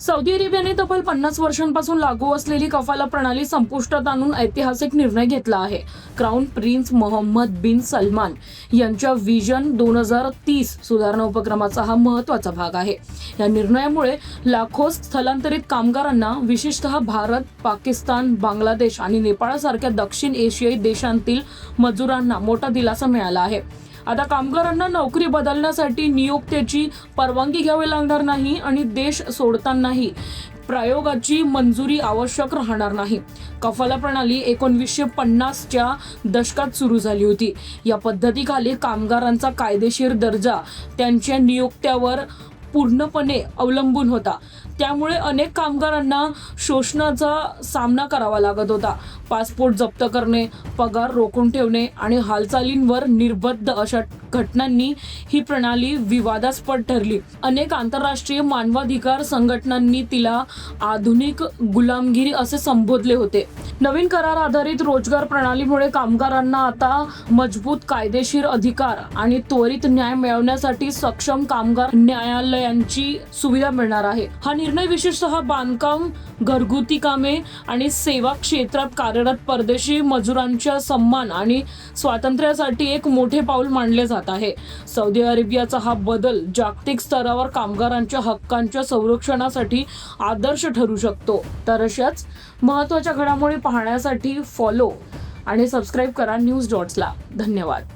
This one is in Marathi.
सौदी अरेबियाने तब्बल पन्नास वर्षांपासून लागू असलेली कफाला प्रणाली संपुष्टात आणून ऐतिहासिक निर्णय घेतला आहे. Crown prince Mohammed bin Salman यांच्या विजन दोन हजार तीस सुधारणा उपक्रमाचा हा महत्त्वाचा भाग आहे. या निर्णयामुळे लाखो स्थलांतरित कामगारांना विशेषतः भारत पाकिस्तान बांगलादेश आणि नेपाळसारख्या दक्षिण एशियाई देशांतील मजुरांना मोठा दिलासा मिळाला आहे. आता कामगारांना नोकरी बदलण्यासाठी नियोक्त्याची परवानगी घ्यावी लागणार नाही आणि देश सोडतानाही प्रयोगाची मंजुरी आवश्यक राहणार नाही. कफाला प्रणाली एकोणवीसशे पन्नासच्या दशकात सुरू झाली होती. या पद्धतीखाली कामगारांचा कायदेशीर दर्जा त्यांच्या नियोक्त्यावर पूर्णपणे अवलंबून होता. त्यामुळे अनेक कामगारांना शोषणाचा सामना करावा लागत होता. पासपोर्ट जप्त करणे पगार रोखून ठेवणे आणि हालचालींवर निर्बद्ध अशा घटनांनी ही प्रणाली विवादास्पद ठरली. अनेक आंतरराष्ट्रीय मानवाधिकार संघटनांनी तिला आधुनिक गुलामगिरी असे संबोधले होते. नवीन करार आधारित रोजगार प्रणालीमुळे कामगारांना आता मजबूत कायदेशीर अधिकार आणि त्वरित न्याय मिळवण्यासाठी सक्षम कामगार न्यायालयांची सुविधा मिळणार आहे. हा निर्णय विशेषतः बांधकाम घरगुती कामे आणि सेवा क्षेत्रात कार्यरत परदेशी मजुरांच्या सन्मान आणि स्वातंत्र्यासाठी एक मोठे पाऊल मानले जात आहे. सौदी अरेबियाचा हा बदल जागतिक स्तरावर कामगारांच्या हक्कांच्या संरक्षणासाठी आदर्श ठरू शकतो. तर अशाच महत्त्वाच्या घडामोडी पाहण्यासाठी फॉलो आणि सबस्क्राईब करा न्यूज डॉट्सला धन्यवाद.